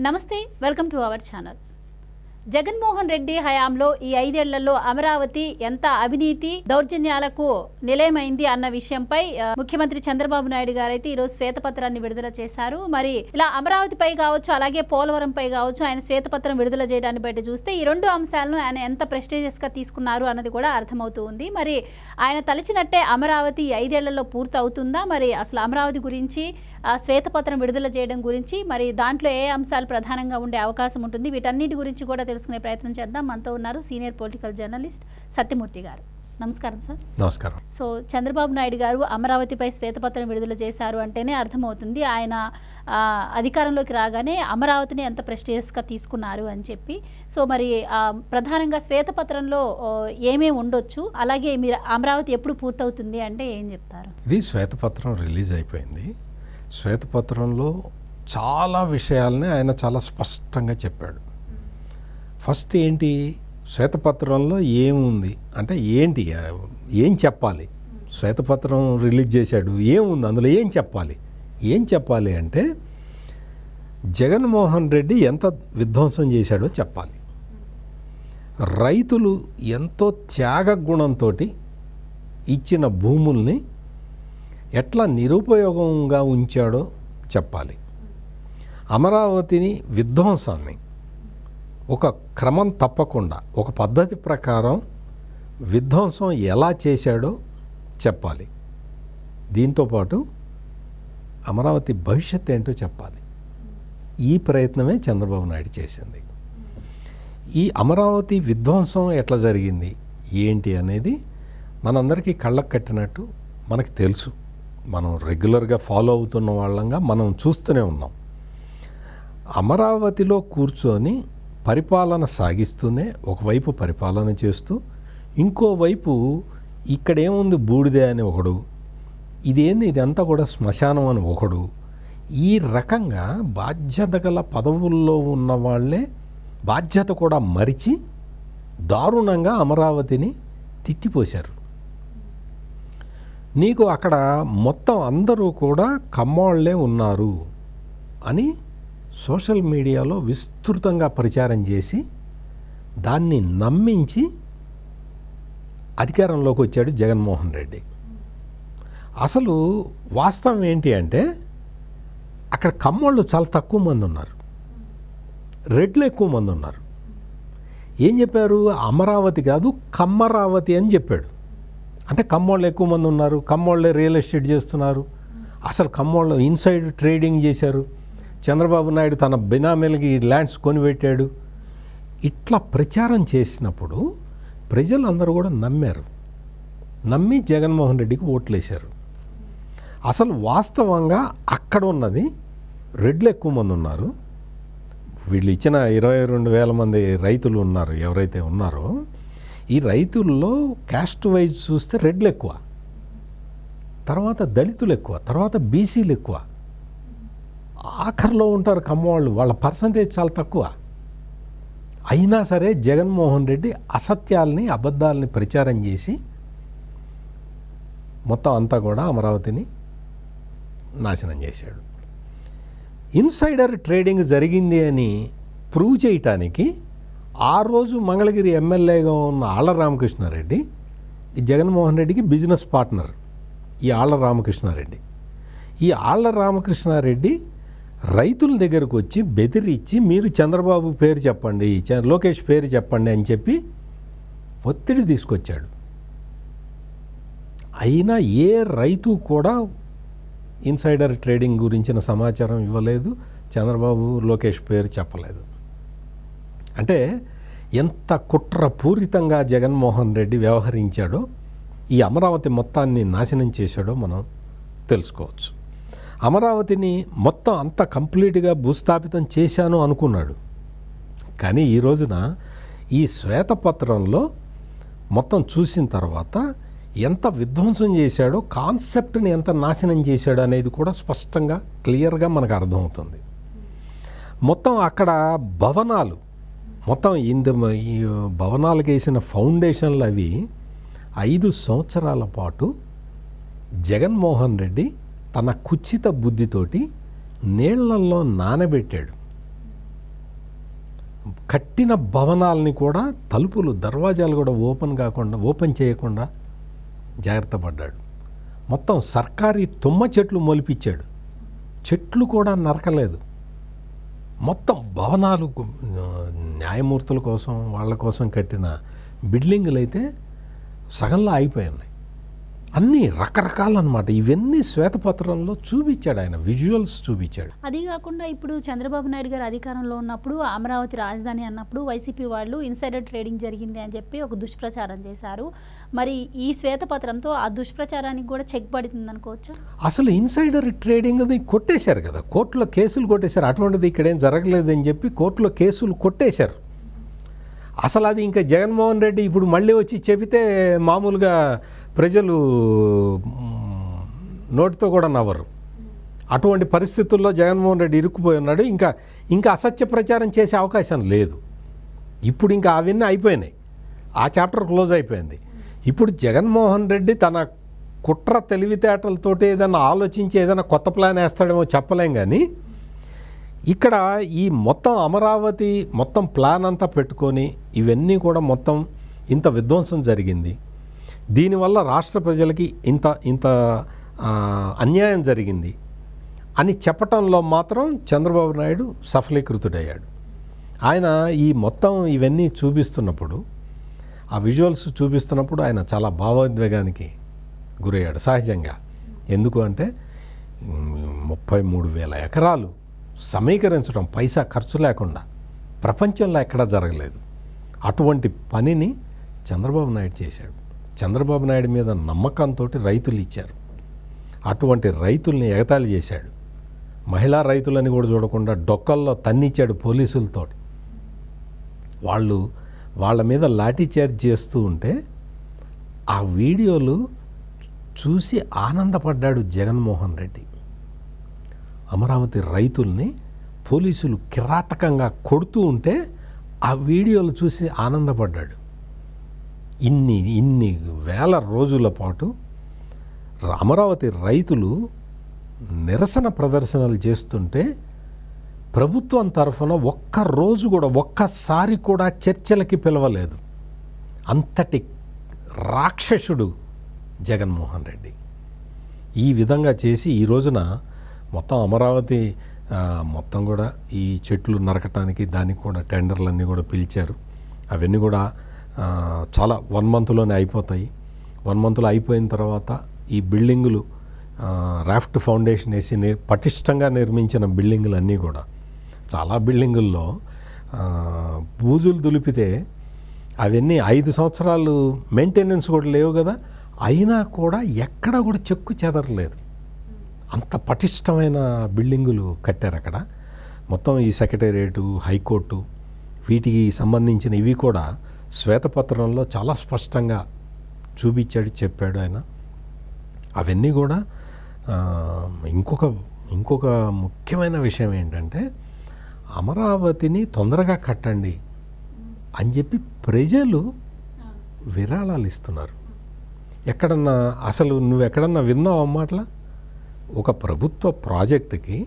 నమస్తే welcome to our channel. Jaganmohan Reddy హయాంలో ఈ ఐదేళ్ళలో అమరావతి ఎంత అవినీతి దౌర్జన్యాలకు నిలయమైంది అన్న విషయంపై ముఖ్యమంత్రి చంద్రబాబు నాయుడు గారు అయితే ఈరోజు శ్వేతపత్రాన్ని విడుదల చేశారు. మరి ఇలా అమరావతిపై కావచ్చు అలాగే పోలవరంపై కావచ్చు ఆయన శ్వేతపత్రం విడుదల చేయడాన్ని బట్టి చూస్తే ఈ రెండు అంశాలను ఆయన ఎంత ప్రెస్టీజియస్గా తీసుకున్నారు అన్నది కూడా అర్థమవుతూ ఉంది. మరి ఆయన తలచినట్టే అమరావతి ఈ ఐదేళ్ళలో పూర్తి అవుతుందా మరి అసలు అమరావతి గురించి శ్వేతపత్రం విడుదల చేయడం గురించి మరి దాంట్లో ఏ అంశాలు ప్రధానంగా ఉండే అవకాశం ఉంటుంది? వీటన్నిటి గురించి కూడా తెలుసుకునే ప్రయత్నం చేద్దాం. మనతో ఉన్నారు సీనియర్ పొలిటికల్ జర్నలిస్ట్ సత్యమూర్తి గారు. నమస్కారం సార్. నమస్కారం. సో చంద్రబాబు నాయుడు గారు అమరావతిపై శ్వేతపత్రం విడుదల చేశారు అంటేనే అర్థమవుతుంది. ఆయన అధికారంలోకి రాగానే అమరావతిని ఎంత ప్రెస్టిజియస్గా తీసుకున్నారు అని చెప్పి. సో మరి ప్రధానంగా శ్వేతపత్రంలో ఏమేమి ఉండొచ్చు? అలాగే మీరు అమరావతి ఎప్పుడు పూర్తవుతుంది అంటే ఏం చెప్తారు? ఇది శ్వేతపత్రం రిలీజ్ అయిపోయింది. శ్వేతపత్రంలో చాలా విషయాల్ని ఆయన చాలా స్పష్టంగా చెప్పాడు. ఫస్ట్ ఏంటి? శ్వేతపత్రంలో ఏముంది? అంటే ఏంటి? ఏం చెప్పాలి? శ్వేతపత్రం రిలీజ్ చేశాడు. ఏముంది? అందులో ఏం చెప్పాలి? ఏం చెప్పాలి అంటే జగన్మోహన్ రెడ్డి ఎంత విధ్వంసం చేశాడో చెప్పాలి. రైతులు ఎంతో త్యాగ గుణంతో ఇచ్చిన భూముల్ని ఎట్లా నిరుపయోగంగా ఉంచాడో చెప్పాలి. అమరావతిని విధ్వంసాన్ని ఒక క్రమం తప్పకుండా ఒక పద్ధతి ప్రకారం విధ్వంసం ఎలా చేశాడో చెప్పాలి. దీంతోపాటు అమరావతి భవిష్యత్ ఏంటో చెప్పాలి. ఈ ప్రయత్నమే చంద్రబాబు నాయుడు చేసింది. ఈ అమరావతి విధ్వంసం ఎట్లా జరిగింది? ఏంటి అనేది మనందరికీ కళ్ళకు కట్టినట్టు మనకు తెలుసు. మనం రెగ్యులర్గా ఫాలో అవుతున్న వాళ్ళంగా మనం చూస్తూనే ఉన్నాం. అమరావతిలో కూర్చొని పరిపాలన సాగిస్తూనే ఒకవైపు పరిపాలన చేస్తూ ఇంకోవైపు ఇక్కడేముంది బూడిదే అని ఒకడు ఇదేంది ఇదంతా కూడా శ్మశానం అని ఒకడు ఈ రకంగా బాధ్యత గల పదవుల్లో ఉన్న వాళ్ళే బాధ్యత కూడా మరిచి దారుణంగా అమరావతిని తిట్టిపోశారు. నీకు అక్కడ మొత్తం అందరూ కూడా కమ్మోళ్ళే ఉన్నారు అని సోషల్ మీడియాలో విస్తృతంగా ప్రచారం చేసి దాన్ని నమ్మించి అధికారంలోకి వచ్చాడు జగన్మోహన్ రెడ్డి. అసలు వాస్తవం ఏంటి అంటే అక్కడ కమ్మోళ్ళు చాలా తక్కువ మంది ఉన్నారు. రెడ్లు ఎక్కువ మంది ఉన్నారు. ఏం చెప్పారు? అమరావతి కాదు కమ్మరావతి అని చెప్పాడు. అంటే కమ్మోళ్ళు ఎక్కువ మంది ఉన్నారు కమ్మోళ్ళే రియల్ ఎస్టేట్ చేస్తున్నారు. అసలు కమ్మోళ్ళు ఇన్సైడ్ ట్రేడింగ్ చేశారు. చంద్రబాబు నాయుడు తన బినామీలకి ల్యాండ్స్ కొనిపెట్టాడు. ఇట్లా ప్రచారం చేసినప్పుడు ప్రజలు అందరూ కూడా నమ్మారు. నమ్మి జగన్మోహన్ రెడ్డికి ఓట్లేశారు. అసలు వాస్తవంగా అక్కడ ఉన్నది రెడ్లు ఎక్కువ మంది ఉన్నారు. వీళ్ళు ఇచ్చిన ఇరవై రెండు వేల మంది రైతులు ఉన్నారు ఎవరైతే ఉన్నారో ఈ రైతుల్లో క్యాస్ట్ వైజ్ చూస్తే రెడ్లు ఎక్కువ. తర్వాత దళితులు ఎక్కువ తర్వాత బీసీలు ఎక్కువ. ఆఖరిలో ఉంటారు కమ్మవాళ్ళు వాళ్ళ పర్సంటేజ్ చాలా తక్కువ. అయినా సరే జగన్మోహన్ రెడ్డి అసత్యాల్ని అబద్ధాలని ప్రచారం చేసి మొత్తం అంతా కూడా అమరావతిని నాశనం చేశాడు. ఇన్సైడర్ ట్రేడింగ్ జరిగింది అని ప్రూవ్ చేయటానికి ఆ రోజు మంగళగిరి ఎమ్మెల్యేగా ఉన్న ఆళ్ళ రామకృష్ణారెడ్డి ఈ జగన్మోహన్ రెడ్డికి బిజినెస్ పార్ట్నర్ ఈ ఆళ్ళ రామకృష్ణారెడ్డి. ఈ ఆళ్ళ రామకృష్ణారెడ్డి రైతుల దగ్గరకు వచ్చి బెదిరించి మీరు చంద్రబాబు పేరు చెప్పండి లోకేష్ పేరు చెప్పండి అని చెప్పి ఒత్తిడి తీసుకొచ్చాడు. అయినా ఏ రైతు కూడా ఇన్సైడర్ ట్రేడింగ్ గురించిన సమాచారం ఇవ్వలేదు చంద్రబాబు లోకేష్ పేరు చెప్పలేదు. అంటే ఎంత కుట్రపూరితంగా జగన్మోహన్ రెడ్డి వ్యవహరించాడో ఈ అమరావతి మొత్తాన్ని నాశనం చేశాడో మనం తెలుసుకోవచ్చు. అమరావతిని మొత్తం అంత కంప్లీట్గా భూస్థాపితం చేశాను అనుకున్నాడు. కానీ ఈ రోజున ఈ శ్వేతపత్రంలో మొత్తం చూసిన తర్వాత ఎంత విధ్వంసం చేశాడో కాన్సెప్ట్ని ఎంత నాశనం చేశాడో అనేది కూడా స్పష్టంగా క్లియర్గా మనకు అర్థమవుతుంది. మొత్తం అక్కడ భవనాలు మొత్తం ఇంత ఈ భవనాలకు వేసిన ఫౌండేషన్లు అవి ఐదు సంవత్సరాల పాటు జగన్మోహన్ రెడ్డి తన కుచిత బుద్ధితోటి నీళ్ళల్లో నానబెట్టాడు. కట్టిన భవనాలని కూడా తలుపులు దర్వాజాలు కూడా ఓపెన్ కాకుండా ఓపెన్ చేయకుండా జాగ్రత్త పడ్డాడు. మొత్తం సర్కారీ తుమ్మ చెట్లు మొలిపించాడు చెట్లు కూడా నరకలేదు. మొత్తం భవనాలు న్యాయమూర్తుల కోసం వాళ్ళ కోసం కట్టిన బిల్డింగులు అయితే సగంలో అయిపోయింది అన్నీ రకరకాలన్నమాట. ఇవన్నీ శ్వేతపత్రంలో చూపించాడు ఆయన విజువల్స్ చూపించాడు. అది కాకుండా ఇప్పుడు చంద్రబాబు నాయుడు గారు అధికారంలో ఉన్నప్పుడు అమరావతి రాజధాని అన్నప్పుడు వైసీపీ వాళ్ళు ఇన్సైడర్ ట్రేడింగ్ జరిగింది అని చెప్పి ఒక దుష్ప్రచారం చేశారు. మరి ఈ శ్వేతపత్రంతో ఆ దుష్ప్రచారానికి కూడా చెక్ పడుతుంది అనుకోవచ్చా? అసలు ఇన్సైడర్ ట్రేడింగ్ అది కొట్టేశారు కదా. కోర్టులో కేసులు కొట్టేశారు. అటువంటిది ఇక్కడేం జరగలేదని చెప్పి కోర్టులో కేసులు కొట్టేశారు. అసలు అది ఇంకా జగన్మోహన్ రెడ్డి ఇప్పుడు మళ్ళీ వచ్చి చెబితే మామూలుగా ప్రజలు నోటితో కూడా నవ్వరు. అటువంటి పరిస్థితుల్లో జగన్మోహన్ రెడ్డి ఇరుక్కుపోయి ఉన్నాడు. ఇంకా ఇంకా అసత్య ప్రచారం చేసే అవకాశం లేదు. ఇప్పుడు ఇంకా అవన్నీ అయిపోయినాయి. ఆ చాప్టర్ క్లోజ్ అయిపోయింది. ఇప్పుడు జగన్మోహన్ రెడ్డి తన కుట్ర తెలివితేటలతోటి ఏదైనా ఆలోచించి ఏదైనా కొత్త ప్లాన్ వేస్తాడేమో చెప్పలేం కానీ ఇక్కడ ఈ మొత్తం అమరావతి మొత్తం ప్లాన్ అంతా పెట్టుకొని ఇవన్నీ కూడా మొత్తం ఇంత విధ్వంసం జరిగింది. దీనివల్ల రాష్ట్ర ప్రజలకి ఇంత ఇంత అన్యాయం జరిగింది అని చెప్పటంలో మాత్రం చంద్రబాబు నాయుడు సఫలీకృతుడయ్యాడు. ఆయన ఈ మొత్తం ఇవన్నీ చూపిస్తున్నప్పుడు ఆ విజువల్స్ చూపిస్తున్నప్పుడు ఆయన చాలా భావోద్వేగానికి గురయ్యాడు సహజంగా. ఎందుకు అంటే ముప్పై మూడు వేల ఎకరాలు సమీకరించడం పైసా ఖర్చు లేకుండా ప్రపంచంలో ఎక్కడా జరగలేదు. అటువంటి పనిని చంద్రబాబు నాయుడు చేశాడు. చంద్రబాబు నాయుడు మీద నమ్మకంతో రైతులు ఇచ్చారు. అటువంటి రైతుల్ని ఎగతాళి చేశాడు. మహిళా రైతులని కూడా చూడకుండా డొక్కల్లో తన్నిచ్చాడు పోలీసులతో వాళ్ళు వాళ్ళ మీద లాఠీ చార్జ్ చేస్తూ ఉంటే ఆ వీడియోలు చూసి ఆనందపడ్డాడు జగన్మోహన్ రెడ్డి. అమరావతి రైతుల్ని పోలీసులు కిరాతకంగా కొడుతూ ఉంటే ఆ వీడియోలు చూసి ఆనందపడ్డాడు. ఇన్ని ఇన్ని వేల రోజుల పాటు అమరావతి రైతులు నిరసన ప్రదర్శనలు చేస్తుంటే ప్రభుత్వం తరఫున ఒక్క రోజు కూడా ఒక్కసారి కూడా చర్చలకి పిలవలేదు. అంతటి రాక్షసుడు జగన్మోహన్ రెడ్డి. ఈ విధంగా చేసి ఈ రోజున మొత్తం అమరావతి మొత్తం కూడా ఈ చెట్లు నరకటానికి దానికి కూడా టెండర్లన్నీ కూడా పిలిచారు. అవన్నీ కూడా చాలా వన్ మంత్లోనే అయిపోతాయి. వన్ మంత్లో అయిపోయిన తర్వాత ఈ బిల్డింగులు రాఫ్ట్ ఫౌండేషన్ వేసి పటిష్టంగా నిర్మించిన బిల్డింగులు అన్నీ కూడా చాలా బిల్డింగుల్లో బూజులు దులిపితే అవన్నీ ఐదు సంవత్సరాలు మెయింటెనెన్స్ కూడా లేవు కదా అయినా కూడా ఎక్కడ కూడా చెక్కు చెదరలేదు. అంత పటిష్టమైన బిల్డింగులు కట్టారు అక్కడ. మొత్తం ఈ సెక్రటేరియటు హైకోర్టు వీటికి సంబంధించిన ఇవి కూడా శ్వేతపత్రంలో చాలా స్పష్టంగా చూపించాడు చెప్పాడు ఆయన. అవన్నీ కూడా ఇంకొక ఇంకొక ముఖ్యమైన విషయం ఏంటంటే అమరావతిని తొందరగా కట్టండి అని చెప్పి ప్రజలు విరాళాలు ఇస్తున్నారు. ఎక్కడన్నా అసలు నువ్వు ఎక్కడన్నా విన్నావు అమ్మాట్లా ఒక ప్రభుత్వ ప్రాజెక్టుకి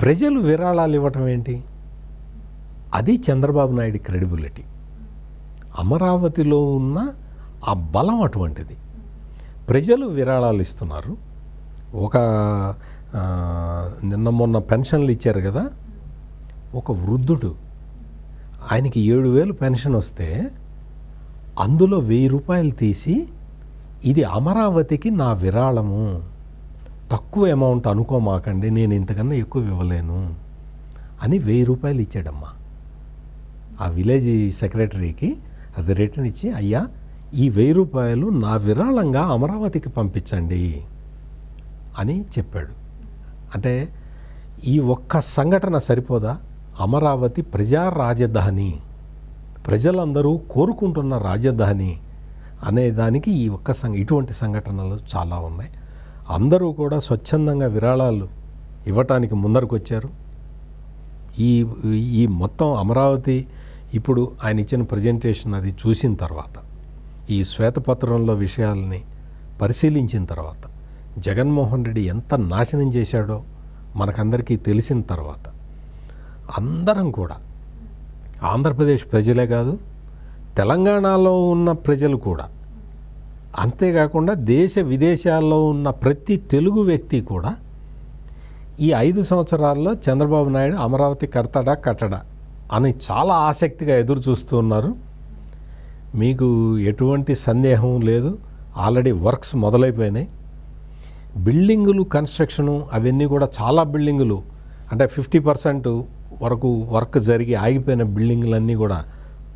ప్రజలు విరాళాలు ఇవ్వటం ఏంటి? అది చంద్రబాబు నాయుడు క్రెడిబిలిటీ. అమరావతిలో ఉన్న ఆ బలం అటువంటిది. ప్రజలు విరాళాలు ఇస్తున్నారు. ఒక నిన్న మొన్న పెన్షన్లు ఇచ్చారు కదా? ఒక వృద్ధుడు. ఆయనకి ఏడు వేలు పెన్షన్ వస్తే అందులో వెయ్యి రూపాయలు తీసి ఇది అమరావతికి నా విరాళము. తక్కువ అమౌంట్ అనుకోమాకండి నేను ఇంతకన్నా ఎక్కువ ఇవ్వలేను అని వెయ్యి రూపాయలు ఇచ్చాడమ్మా. ఆ విలేజ్ సెక్రటరీకి అది రిటర్న్ ఇచ్చి అయ్యా ఈ వెయ్యి రూపాయలు నా విరాళంగా అమరావతికి పంపించండి అని చెప్పాడు. అంటే ఈ ఒక్క సంఘటన సరిపోదా? అమరావతి ప్రజా రాజధాని ప్రజలందరూ కోరుకుంటున్న రాజధాని అనే దానికి ఈ ఒక్క సంఘ ఇటువంటి సంఘటనలు చాలా ఉన్నాయి. అందరూ కూడా స్వచ్ఛందంగా విరాళాలు ఇవ్వటానికి ముందరకు వచ్చారు ఈ ఈ మొత్తం అమరావతి ఇప్పుడు ఆయన ఇచ్చిన ప్రజెంటేషన్ అది చూసిన తర్వాత ఈ శ్వేతపత్రంలో విషయాల్ని పరిశీలించిన తర్వాత జగన్మోహన్ రెడ్డి ఎంత నాశనం చేశాడో మనకందరికీ తెలిసిన తర్వాత అందరం కూడా ఆంధ్రప్రదేశ్ ప్రజలే కాదు తెలంగాణలో ఉన్న ప్రజలు కూడా అంతేకాకుండా దేశ విదేశాల్లో ఉన్న ప్రతి తెలుగు వ్యక్తి కూడా ఈ ఐదు సంవత్సరాల్లో చంద్రబాబు నాయుడు అమరావతి కడతాడా కట్టడా? అని చాలా ఆసక్తిగా ఎదురు చూస్తూ ఉన్నారు. మీకు ఎటువంటి సందేహం లేదు. ఆల్రెడీ వర్క్స్ మొదలైపోయినాయి. బిల్డింగులు కన్స్ట్రక్షను అవన్నీ కూడా చాలా బిల్డింగులు అంటే ఫిఫ్టీ పర్సెంట్ వరకు వర్క్ జరిగి ఆగిపోయిన బిల్డింగులన్నీ కూడా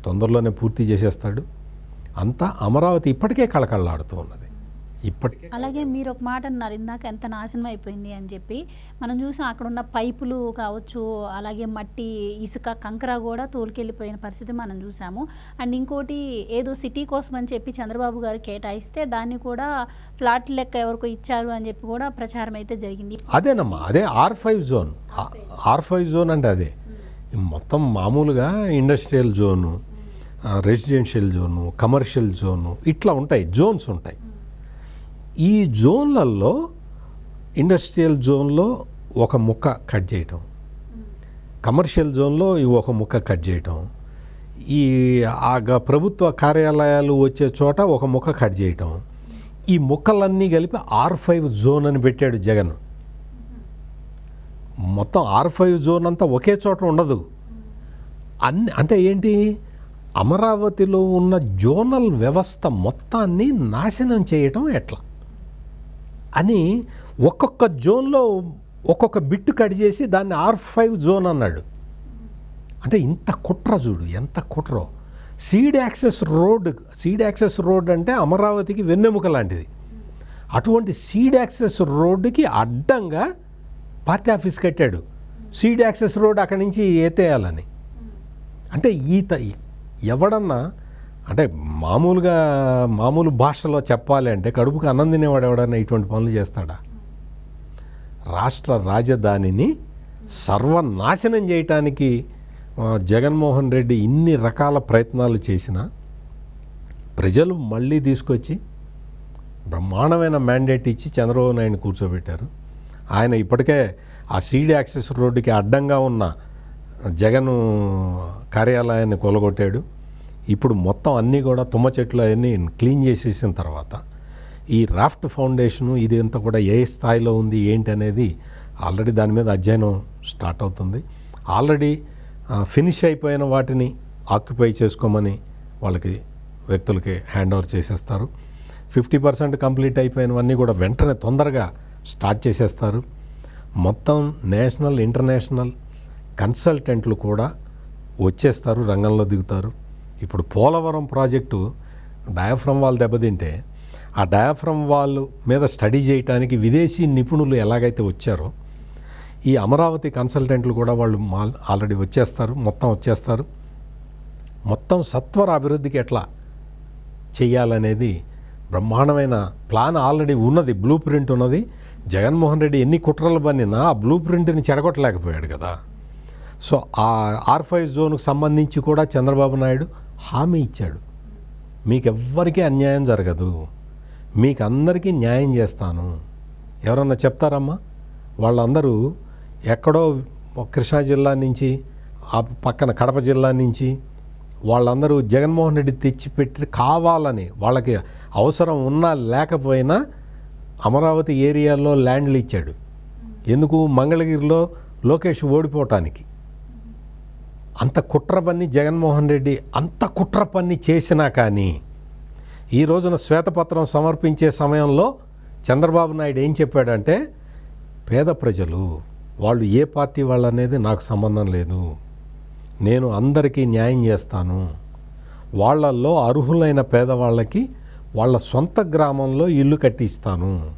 తొందరలోనే పూర్తి చేసేస్తాడు. అంతా అమరావతి ఇప్పటికే కళకళలాడుతూ ఉన్నది. ఇప్పటికే అలాగే మీరు ఒక మాట అన్నారు ఇందాక ఎంత నాశనం అయిపోయింది అని చెప్పి. మనం చూసాం అక్కడ ఉన్న పైపులు కావచ్చు అలాగే మట్టి ఇసుక కంకర కూడా తోలుకెళ్ళిపోయిన పరిస్థితి మనం చూసాము. అండ్ ఇంకోటి ఏదో సిటీ కోసం అని చెప్పి చంద్రబాబు గారు కేటాయిస్తే దాన్ని కూడా ఫ్లాట్ లెక్క ఎవరికో ఇచ్చారు అని చెప్పి కూడా ప్రచారం అయితే జరిగింది. అదేనమ్మా అదే R five zone. R five zone అంటే అదే. మొత్తం మామూలుగా industrial zone residential zone commercial zone ఇట్లా ఉంటాయి జోన్స్ ఉంటాయి. ఈ జోన్లలో ఇండస్ట్రియల్ జోన్లో ఒక ముక్క కట్ చేయటం. కమర్షియల్ జోన్లో ఈ ఒక ముక్క కట్ చేయటం. ఈ ఆ గ- ప్రభుత్వ కార్యాలయాలు వచ్చే చోట ఒక ముక్క కట్ చేయటం. ఈ ముక్కలన్నీ కలిపి ఆర్ ఫైవ్ జోన్ అని పెట్టాడు జగన్. మొత్తం ఆర్ ఫైవ్ జోన్ అంతా ఒకే చోట ఉండదు. అన్ని అంటే ఏంటి? అమరావతిలో ఉన్న జోనల్ వ్యవస్థ మొత్తాన్ని నాశనం చేయటం ఎట్లా? అని ఒక్కొక్క జోన్లో ఒక్కొక్క బిట్టు కట్ చేసి దాన్ని ఆర్ ఫైవ్ జోన్ అన్నాడు. అంటే ఇంత కుట్ర చూడు ఎంత కుట్రో. Seed access road seed access road అంటే అమరావతికి వెన్నెముక లాంటిది. అటువంటి సీడ్ యాక్సెస్ రోడ్డుకి అడ్డంగా పార్టీ ఆఫీస్ కట్టాడు. సీడ్ యాక్సెస్ రోడ్ అక్కడి నుంచి ఏతేయాలని అంటే ఈత ఎవడన్నా అంటే మామూలుగా మామూలు భాషలో చెప్పాలి అంటే కడుపుకు అన్నం తినేవాడు ఎవడైనా ఇటువంటి పనులు చేస్తాడా? రాష్ట్ర రాజధానిని సర్వనాశనం చేయటానికి జగన్మోహన్ రెడ్డి ఇన్ని రకాల ప్రయత్నాలు చేసినా ప్రజలు మళ్ళీ తీసుకొచ్చి బ్రహ్మాండమైన మ్యాండేట్ ఇచ్చి చంద్రబాబు నాయుడు కూర్చోబెట్టారు. ఆయన ఇప్పటికే ఆ సీడ్ యాక్సెస్ రోడ్డుకి అడ్డంగా ఉన్న జగన్ కార్యాలయాన్ని కొలగొట్టాడు. ఇప్పుడు మొత్తం అన్నీ కూడా తుమ్మ చెట్లు అవన్నీ క్లీన్ చేసేసిన తర్వాత ఈ రాఫ్ట్ ఫౌండేషను ఇది అంతా కూడా ఏ స్థాయిలో ఉంది ఏంటి అనేది ఆల్రెడీ దాని మీద అధ్యయనం స్టార్ట్ అవుతుంది. ఆల్రెడీ ఫినిష్ అయిపోయిన వాటిని ఆక్యుపై చేసుకోమని వాళ్ళకి వ్యక్తులకి హ్యాండ్ ఓవర్ చేసేస్తారు. ఫిఫ్టీ పర్సెంట్ కంప్లీట్ అయిపోయినవన్నీ కూడా వెంటనే తొందరగా స్టార్ట్ చేసేస్తారు. మొత్తం నేషనల్ ఇంటర్నేషనల్ కన్సల్టెంట్లు కూడా వచ్చేస్తారు రంగంలో దిగుతారు. ఇప్పుడు పోలవరం ప్రాజెక్టు డయాఫ్రమ్ వాల్ దెబ్బతింటే ఆ డయాఫ్రమ్ వాల్ మీద స్టడీ చేయడానికి విదేశీ నిపుణులు ఎలాగైతే వచ్చారో ఈ అమరావతి కన్సల్టెంట్లు కూడా వాళ్ళు ఆల్రెడీ వచ్చేస్తారు మొత్తం వచ్చేస్తారు. మొత్తం సత్వర అభివృద్ధికి ఎట్లా చేయాలనేది బ్రహ్మాండమైన ప్లాన్ ఆల్రెడీ ఉన్నది బ్లూ ప్రింట్ ఉన్నది. జగన్మోహన్ రెడ్డి ఎన్ని కుట్రలు పన్నినా ఆ బ్లూ ప్రింట్ని చెడగొట్టలేకపోయాడు కదా. సో ఆ ఆర్ ఫైవ్ జోన్కు సంబంధించి కూడా చంద్రబాబు నాయుడు హామీ ఇచ్చాడు. మీకెవ్వరికీ అన్యాయం జరగదు. మీకు అందరికీ న్యాయం చేస్తాను. ఎవరన్నా చెప్తారమ్మా? వాళ్ళందరూ ఎక్కడో కృష్ణా జిల్లా నుంచి ఆ పక్కన కడప జిల్లా నుంచి వాళ్ళందరూ జగన్మోహన్ రెడ్డి తెచ్చిపెట్టి కావాలని వాళ్ళకి అవసరం ఉన్నా లేకపోయినా అమరావతి ఏరియాలో ల్యాండ్లు ఇచ్చాడు. ఎందుకు? మంగళగిరిలో లోకేష్ ఓడిపోవటానికి. అంత కుట్ర పన్ని జగన్మోహన్ రెడ్డి అంత కుట్ర పన్ని చేసినా కానీ ఈ రోజున శ్వేతపత్రం సమర్పించే సమయంలో చంద్రబాబు నాయుడు ఏం చెప్పాడంటే పేద ప్రజలు వాళ్ళు ఏ పార్టీ వాళ్ళు అనేది నాకు సంబంధం లేదు. నేను అందరికీ న్యాయం చేస్తాను. వాళ్ళల్లో అర్హులైన పేదవాళ్ళకి వాళ్ళ సొంత గ్రామంలో ఇల్లు కట్టిస్తాను.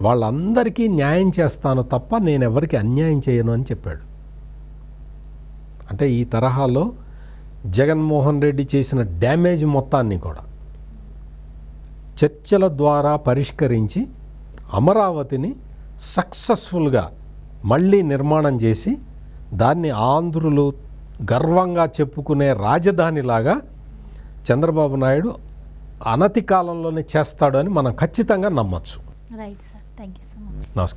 వాళ్ళందరికీ న్యాయం చేస్తాను తప్ప నేను ఎవరికి అన్యాయం చేయను అని చెప్పాడు. అంటే ఈ తరహాలో జగన్మోహన్ రెడ్డి చేసిన డ్యామేజ్ మొత్తాన్ని కూడా చర్చల ద్వారా పరిష్కరించి అమరావతిని సక్సెస్ఫుల్గా మళ్ళీ నిర్మాణం చేసి దాన్ని ఆంధ్రులు గర్వంగా చెప్పుకునే రాజధానిలాగా చంద్రబాబు నాయుడు అనతి కాలంలోనే చేస్తాడు అని మనం ఖచ్చితంగా నమ్మచ్చు. Right sir thank you so much నమస్కారం.